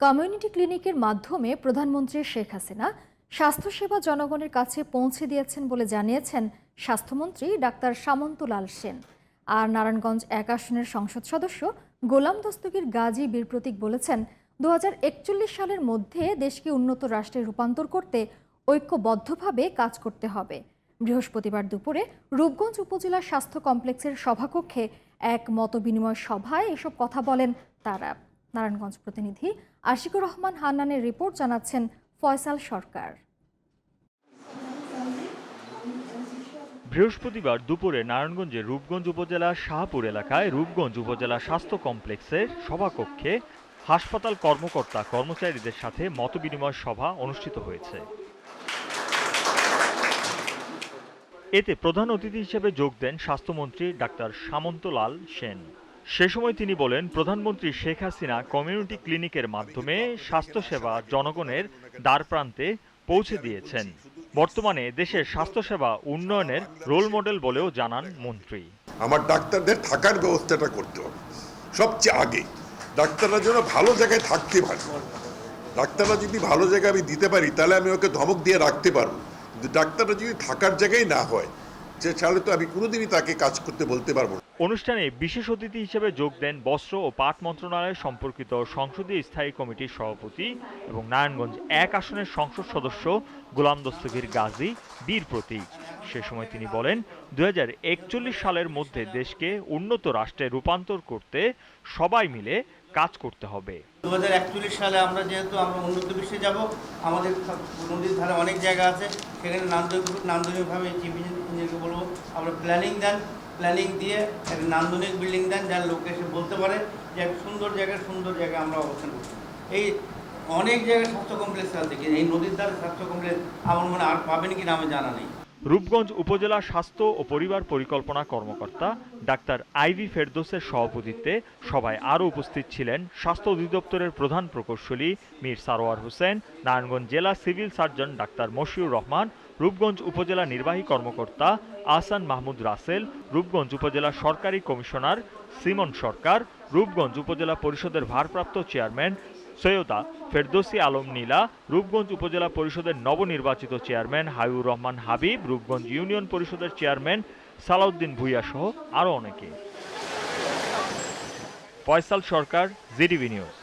Community ক্লিনিকের মাধ্যমে প্রধানমন্ত্রী শেখ হাসিনা স্বাস্থ্যসেবা জনগণের কাছে পৌঁছে দিয়েছেন বলে জানিয়েছেন স্বাস্থ্যমন্ত্রী ডাক্তার সামন্তলাল সেন। আর নারায়ণগঞ্জ এক আসনের সংসদ সদস্য গোলাম দস্তগীর গাজী বীর প্রতীক বলেছেন দু হাজার একচল্লিশ সালের মধ্যে দেশকে উন্নত রাষ্ট্রে রূপান্তর করতে ঐক্যবদ্ধভাবে কাজ করতে হবে। বৃহস্পতিবার দুপুরে রূপগঞ্জ উপজেলা স্বাস্থ্য কমপ্লেক্সের সভাকক্ষে এক মতবিনিময় সভায় এসব কথা বলেন তারা। নারায়ণগঞ্জ প্রতিনিধি আশিকুর রহমান হান্নানের রিপোর্ট জানাচ্ছেন ফয়সাল সরকার। বৃহস্পতিবার দুপুরে নারায়ণগঞ্জের রূপগঞ্জ উপজেলার শাহপুর এলাকায় রূপগঞ্জ উপজেলা স্বাস্থ্য কমপ্লেক্সের সভাকক্ষে হাসপাতাল কর্মকর্তা কর্মচারীদের সাথে মতবিনিময় সভা অনুষ্ঠিত হয়েছে। এতে প্রধান অতিথি হিসেবে যোগ দেন স্বাস্থ্যমন্ত্রী ডাক্তার সামন্তলাল সেন। সে সময় তিনি বলেন, প্রধানমন্ত্রী শেখ হাসিনা কমিউনিটি ক্লিনিকের মাধ্যমে স্বাস্থ্যসেবা জনগণের দ্বারপ্রান্তে পৌঁছে দিয়েছেন। বর্তমানে দেশের স্বাস্থ্যসেবা উন্নয়নের রোল মডেল বলেও জানান মন্ত্রী। আমার ডাক্তারদের থাকার ব্যবস্থাটা করতে হবে। সবচেয়ে আগে ডাক্তাররা যেন ভালো জায়গায় থাকতে পারে। ডাক্তাররা যদি ভালো জায়গায় আমি দিতে পারি, তাহলে আমি ওকে ধমক দিয়ে রাখতে পারব। কিন্তু ডাক্তাররা যদি থাকার জায়গায় না হয় যে তাহলে তো আমি কোনোদিনই তাকে কাজ করতে বলতে পারব না। অনুষ্ঠানে বিশেষ অতিথি হিসেবে যোগ দেন বস্ত্র ও পাট মন্ত্রণালয় সম্পর্কিত সংসদীয় স্থায়ী কমিটির সভাপতি এবং নারায়ণগঞ্জ এক আসনের সংসদ সদস্য গোলাম দস্তগীর গাজী বীর প্রতীক। সে সময় তিনি বলেন দু হাজার একচল্লিশ সালের মধ্যে দেশকে উন্নত রাষ্ট্রে রূপান্তর করতে সবাই মিলে কাজ করতে হবে। দু হাজার একচল্লিশ সালে আমরা যেহেতু আমরা উন্নত বিশ্বে যাব আমাদের নদীর ধারে অনেক জায়গা আছে সেখানে নান্দনিক নান্দনিকভাবে ইঞ্জিনিয়ারকে বলব, আমরা প্ল্যানিং দেন প্ল্যানিং দিয়ে একটা নান্দনিক বিল্ডিং দেন, যার লোক এসে বলতে পারে যে এক সুন্দর জায়গায় সুন্দর জায়গায় আমরা অবস্থান করছি। এই অনেক জায়গায় স্বাস্থ্য কমপ্লেক্স আছে দেখি এই নদীর দ্বারা স্বাস্থ্য কমপ্লেক্স আমার মনে আর পাবেন কি না আমার জানা নেই। রূপগঞ্জ উপজেলা স্বাস্থ্য ও পরিবার পরিকল্পনা কর্মকর্তা ডাক্তার আইভি ফেরদোসের সভাপতিত্বে সভায় আরও উপস্থিত ছিলেন স্বাস্থ্য অধিদপ্তরের প্রধান প্রকৌশলী মীর সারোয়ার হোসেন, নারায়ণগঞ্জ জেলা civil surgeon doctor Moshiur Rahman, Rupganj উপজেলা নির্বাহী কর্মকর্তা আহসান মাহমুদ রাসেল, রূপগঞ্জ উপজেলা সরকারি কমিশনার সিমন সরকার, রূপগঞ্জ উপজেলা পরিষদের ভারপ্রাপ্ত চেয়ারম্যান সৈয়দা ফেরদোসি আলম নীলা, রূপগঞ্জ উপজেলা পরিষদের নবনির্বাচিত চেয়ারম্যান হাবিবুর রহমান হাবিব, রূপগঞ্জ ইউনিয়ন পরিষদের চেয়ারম্যান সালাউদ্দিন ভুইয়া সহ আরও অনেকে। Faisal Sarkar GDV news.